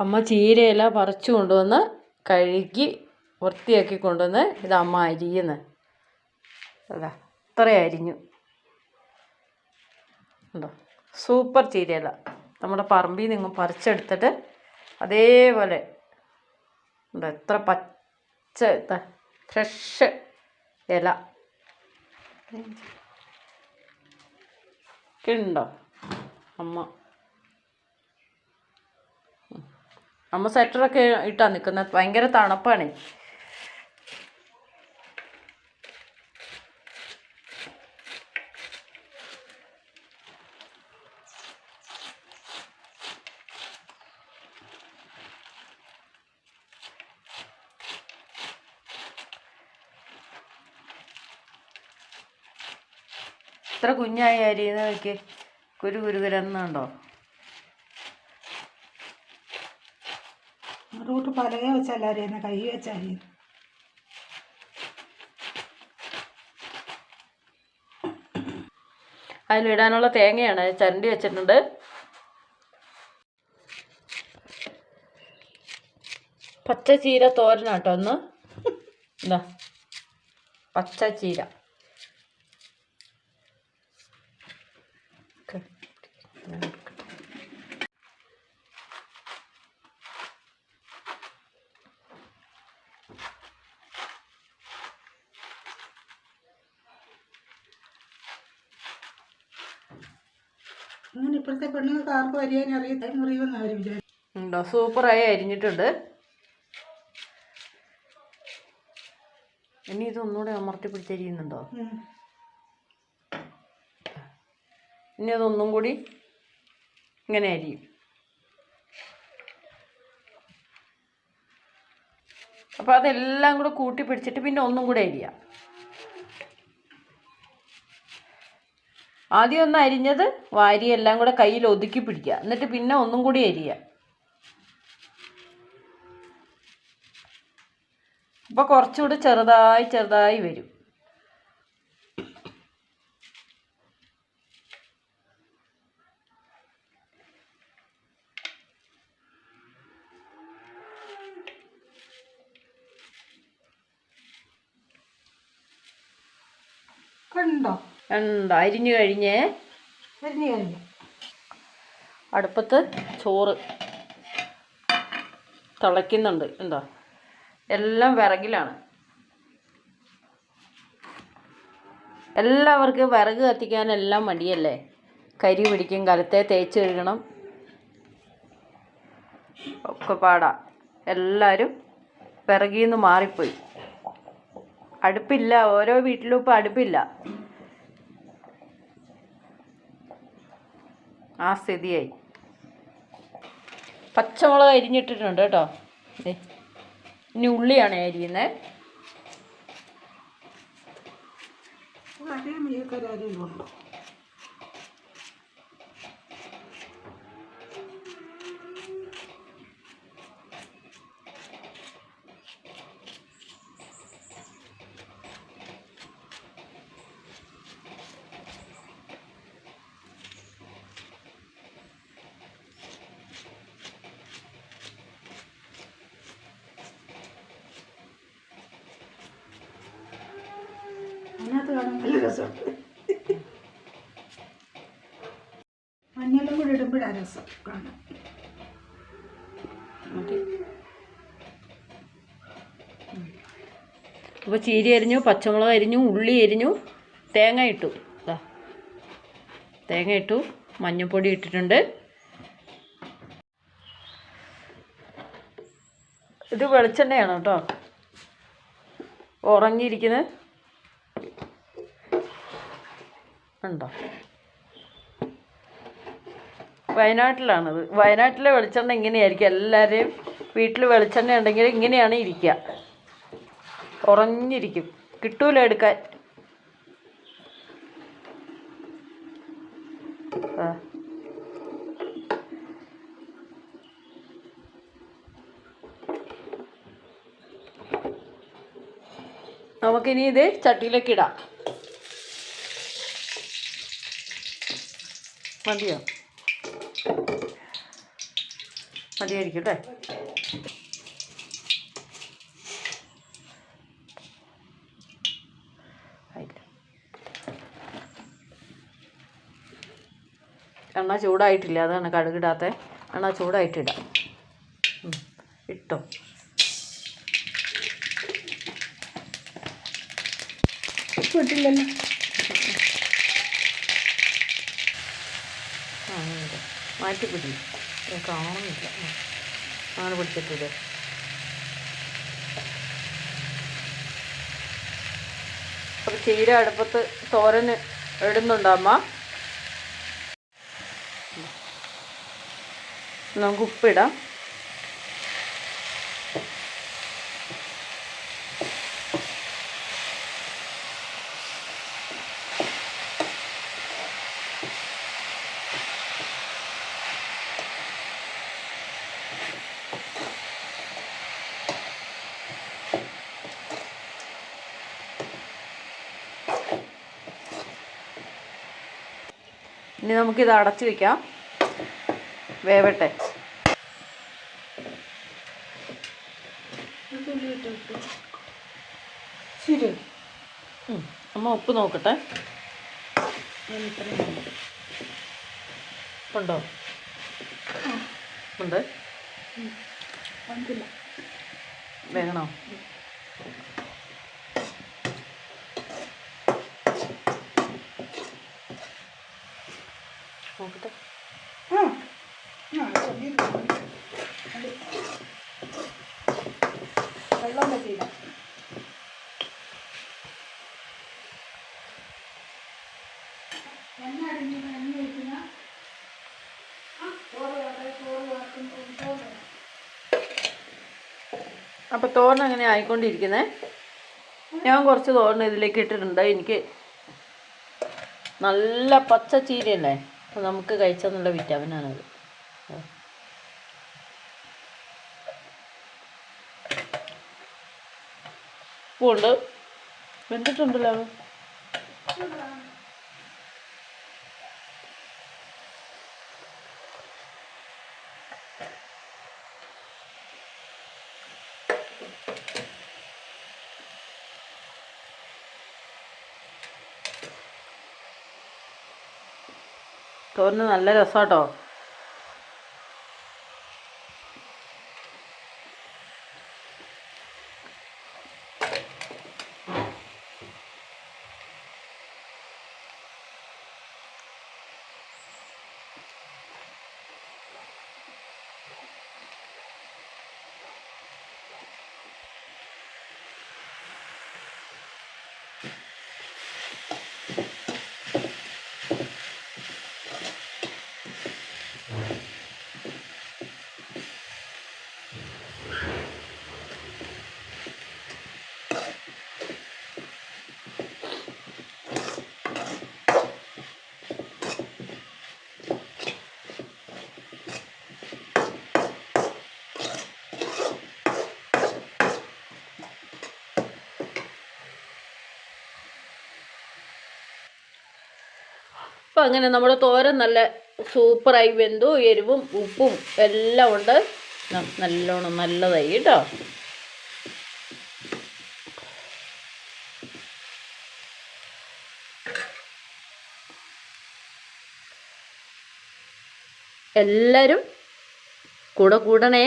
അമ്മ ചീരയില പറിച്ചു കൊണ്ടുവന്ന് കഴുകി വൃത്തിയാക്കി കൊണ്ടുവന്ന് ഇത് അമ്മ അരിയുന്നു. അതാ ഇത്ര അരിഞ്ഞു. ഉണ്ടോ? സൂപ്പർ ചീരയില. നമ്മുടെ പറമ്പിൽ നിന്ന് പറിച്ചെടുത്തിട്ട് അതേപോലെ ഉണ്ടോ? എത്ര പച്ച ഫ്രഷ് ഇല. ഉണ്ടോ? അമ്മ. അമ്മ സ്വെറ്ററൊക്കെ ഇട്ടാണ് നിൽക്കുന്നത് ഭയങ്കര തണുപ്പാണ്. ഇത്ര കുഞ്ഞായി അരിയുന്ന നോക്കി കുരു കുരുകുരെന്നുണ്ടോ റൂട്ട് പലക വെച്ചല്ല അറിയുന്ന കൈ വെച്ചറിയുന്നു അതിലിടാനുള്ള തേങ്ങയാണ് ചരണ്ടി വെച്ചിട്ടുണ്ട്. പച്ച ചീര തോരനാട്ടോ ഒന്ന് എന്താ പച്ചച്ചീര. അങ്ങനെ ഇപ്പോഴത്തെ പെണ്ണുങ്ങൾക്ക് ആർക്കും അറിയാൻ അറിയത്തെ അറിയുമെന്ന് അവർ വിചാരിക്കും. ഉണ്ടോ? സൂപ്പറായി അരിഞ്ഞിട്ടുണ്ട്. ഇനി ഇത് ഇതൊന്നുകൂടെ അമർത്തി പിടിച്ചരിയുന്നുണ്ടോ. ഇനി അതൊന്നും കൂടി ഇങ്ങനെ അരിയും. അപ്പോൾ അതെല്ലാം കൂടെ കൂട്ടി പിടിച്ചിട്ട് പിന്നെ ഒന്നും കൂടെ അരിയാം. ആദ്യം ഒന്ന് അരിഞ്ഞത് വാരിയെല്ലാം കൂടെ കയ്യിൽ ഒതുക്കി പിടിക്കുക. എന്നിട്ട് പിന്നെ ഒന്നും കൂടി അരിയുക അപ്പോൾ കുറച്ചുകൂടി ചെറുതായി ചെറുതായി വരും. കണ്ടോ? ഉണ്ട് അരിഞ്ഞു കഴിഞ്ഞേ. അരിഞ്ഞു കഴിഞ്ഞു. അടുപ്പത്ത് ചോറ് തിളയ്ക്കുന്നുണ്ട് എന്താ എല്ലാം വിറകിലാണ്. എല്ലാവർക്കും വിറക് കത്തിക്കാനെല്ലാം മടിയല്ലേ? കരി പിടിക്കും കലത്തെ തേച്ച് കഴുകണം. ഒക്കെ പാടാ. എല്ലാവരും വിറകിൽ നിന്ന് മാറിപ്പോയി. അടുപ്പില്ല ഓരോ വീട്ടിലും ഇപ്പം അടുപ്പില്ല. ആ സ്ഥിതിയായി. പച്ചമുളക് അരിഞ്ഞിട്ടിട്ടുണ്ട് കേട്ടോ. ദേ. ഇനി ഉള്ളിയാണ് അരിയുന്നത് മീക്കരാരിലുണ്ടോ രസമുണ്ട് മഞ്ഞളും കൂടി ഇടുമ്പോഴാണ് രസം. കാണാം. അപ്പോൾ ചീരി അരിഞ്ഞു പച്ചമുളക് അരിഞ്ഞു ഉള്ളി അരിഞ്ഞു തേങ്ങ ഇട്ടു. തേങ്ങ ഇട്ടു മഞ്ഞൾപ്പൊടി ഇട്ടിട്ടുണ്ട്. ഇത് വെളിച്ചെണ്ണയാണ് കേട്ടോ. ഉറങ്ങിയിരിക്കുന്നത്. ഉണ്ടോ? വയനാട്ടിലാണത്. വയനാട്ടിലെ വെളിച്ചെണ്ണ ഇങ്ങനെയായിരിക്കും. എല്ലാവരെയും വീട്ടിൽ വെളിച്ചെണ്ണ ഉണ്ടെങ്കിൽ ഇങ്ങനെയാണ് ഇരിക്കുക. ഉറഞ്ഞിരിക്കും. കിട്ടൂല എടുക്കാൻ. നമുക്കിനി ഇത് ചട്ടിയിലേക്ക് ഇടാം. മതിയോ? മതിയായിരിക്കും അല്ലേ? എണ്ണ ചൂടായിട്ടില്ല അതാണ് കടുകിടാത്ത. എണ്ണ ചൂടായിട്ടിടാം ഇട്ടോ. ഉപ്പ് ആ മാറ്റി പിടി കാണുന്നില്ല. ആണ് പിടിച്ചിട്ടില്ലേ അപ്പോൾ ചീര അടുപ്പത്ത് തോരന് ഇടുന്നുണ്ടോ അമ്മ? നമുക്ക് ഉപ്പിടാം. ഇനി നമുക്കിത് അടച്ചു വെക്കാം. വേവട്ടെ. ശരി. അമ്മ ഉപ്പ് നോക്കട്ടെ. ഉണ്ടോ? ഉണ്ട്. വേണോ നോക്കട്ടെ ആ ആ ചെറിയൊരു അത് വെള്ളം പറ്റിയില്ല. എണ്ണ തോരണം അങ്ങനെ ആയിക്കൊണ്ടിരിക്കുന്നേ. ഞാൻ കുറച്ച് തോരൻ ഇതിലേക്ക് ഇട്ടിട്ടുണ്ട്. എനിക്ക് നല്ല പച്ച ചീരയല്ലേ? അപ്പോൾ നമുക്ക് കഴിച്ചാൽ നല്ല വിറ്റാമിനാണത് ഉപ്പുണ്ട്. വെന്തിട്ടുണ്ടല്ലോ. തോരന് നല്ല രസമാട്ടോ അപ്പം അങ്ങനെ നമ്മുടെ തോരൻ നല്ല സൂപ്പറായി വെന്തു. എരിവും ഉപ്പും എല്ലാം ഉണ്ട്. നല്ലോണം നല്ലതായി കേട്ടോ. എല്ലാവരും കൂടെ കൂടണേ.